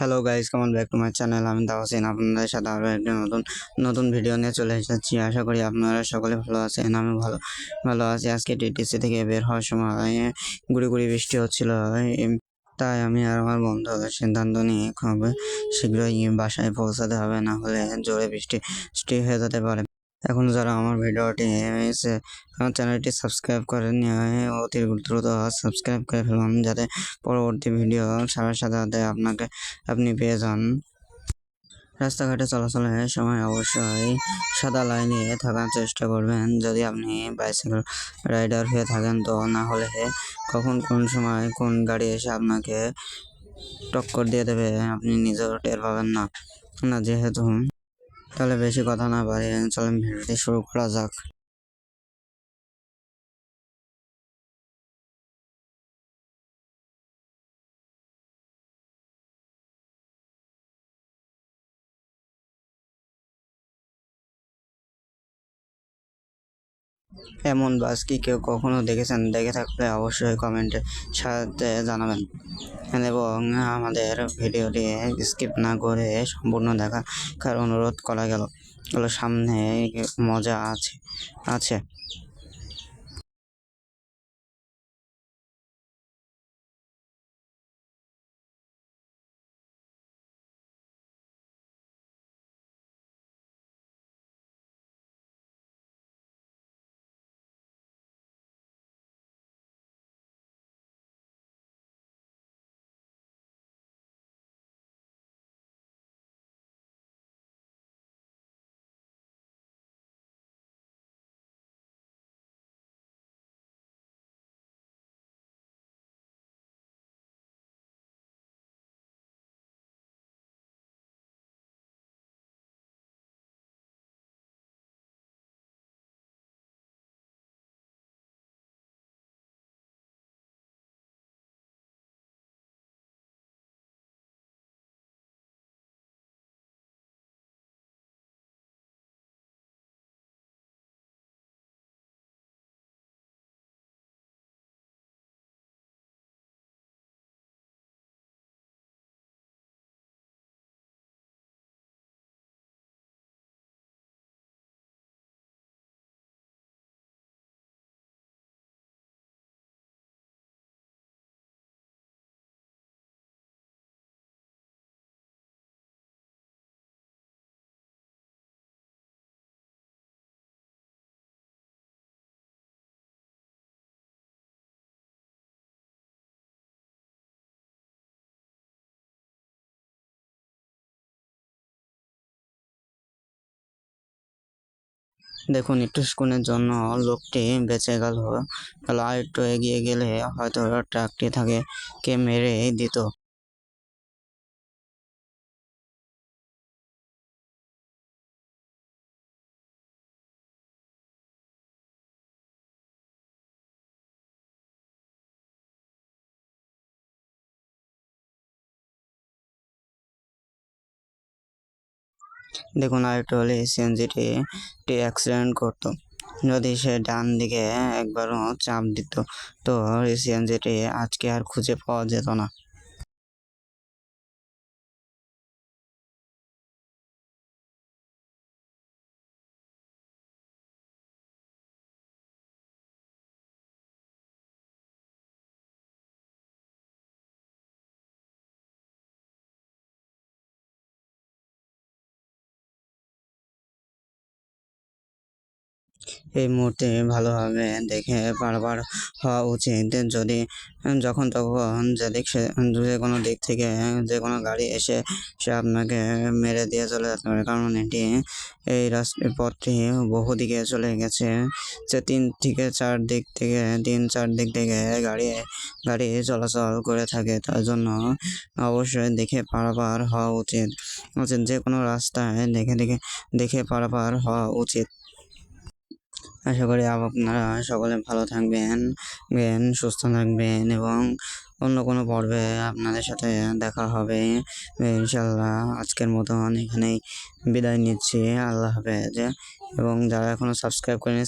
Hello guys come on back to my channel আমি দাওয়াসিন আপনাদের সাথে আরও একটি নতুন নতুন ভিডিও নিয়ে চলে এসেছি। আশা করি আপনারা সকলে ভালো আছেন, আমি ভালো ভালো আছি। আজকে টিটিসি থেকে বের হওয়ার সময় গুড়ি গুড়ি বৃষ্টি হচ্ছিল তাই আমি আর আমার বন্ধু সিদ্ধান্ত নিয়ে খুব শীঘ্রই বাসায় পৌঁছাতে হবে, না হলে জোরে বৃষ্টি বৃষ্টি হয়ে যেতে পারে। এখন যারা আমার ভিডিওটি এসে আমার চ্যানেলটি সাবস্ক্রাইব করেননি, অতি দ্রুত সাবস্ক্রাইব করে ফেলুন যাতে পরবর্তী ভিডিও সাথে সাথে আপনাকে, আপনি পেয়ে যান। রাস্তাঘাটে চলাচলের সময় অবশ্যই সাদা লাইনে থাকার চেষ্টা করবেন। যদি আপনি বাইসাইকেল রাইডার হয়ে থাকেন, তো না হলে কখন কোন সময় কোন গাড়ি এসে আপনাকে টক্কর দিয়ে দেবে, আপনি নিজেও টের পাবেন না। না, যেহেতু তাহলে বেশি কথা না বাড়িয়ে চলেন ভিডিওটি শুরু করা যাক। এমন বাস কি কেউ কখনো দেখেছেন? দেখে থাকলে অবশ্যই কমেন্টের সাথে জানাবেন। এবং আমাদের ভিডিওটি স্কিপ না করে সম্পূর্ণ দেখার অনুরোধ করা গেল সামনে মজা আছে আছে। দেখুন, একটু স্কুনের জন্য লোকটি বেঁচে গেল। গেল আর একটু এগিয়ে গেলে হয়তো ট্রাকটি থাকে কে মেরে দিত। দেখুন, আরেকটু হলে সিএনজিটি অ্যাক্সিডেন্ট করতো। যদি সে ডান দিকে একবারও চাপ দিত, তো সিএনজিটি আজকে আর খুঁজে পাওয়া যেত না। এই মুহূর্তে ভালোভাবে দেখে বারবার হওয়া উচিত। যদি, যখন তখন যেদিক সে, যে কোনো দিক থেকে যে কোনো গাড়ি এসে সে আপনাকে মেরে দিয়ে চলে যেতে পারে, কারণ এটি এই রাস্তা পথটি বহুদিকে চলে গেছে। যে তিন থেকে চার দিক থেকে, তিন চার দিক থেকে গাড়ি গাড়ি চলাচল করে থাকে, তার জন্য অবশ্যই দেখে পারাপার হওয়া উচিত। উচিত যে কোনো রাস্তায় দেখে দেখে দেখে পারাপার হওয়া উচিত। আশা করি আপনারা সকলে ভালো থাকবেন বেন সুস্থ থাকবেন এবং অন্য কোনো পর্বে আপনাদের সাথে দেখা হবে। ইনশাল্লাহ আজকের মতন এখানেই বিদায় নিচ্ছি। আল্লাহ হাফেজ। এবং যারা এখনও সাবস্ক্রাইব করেনি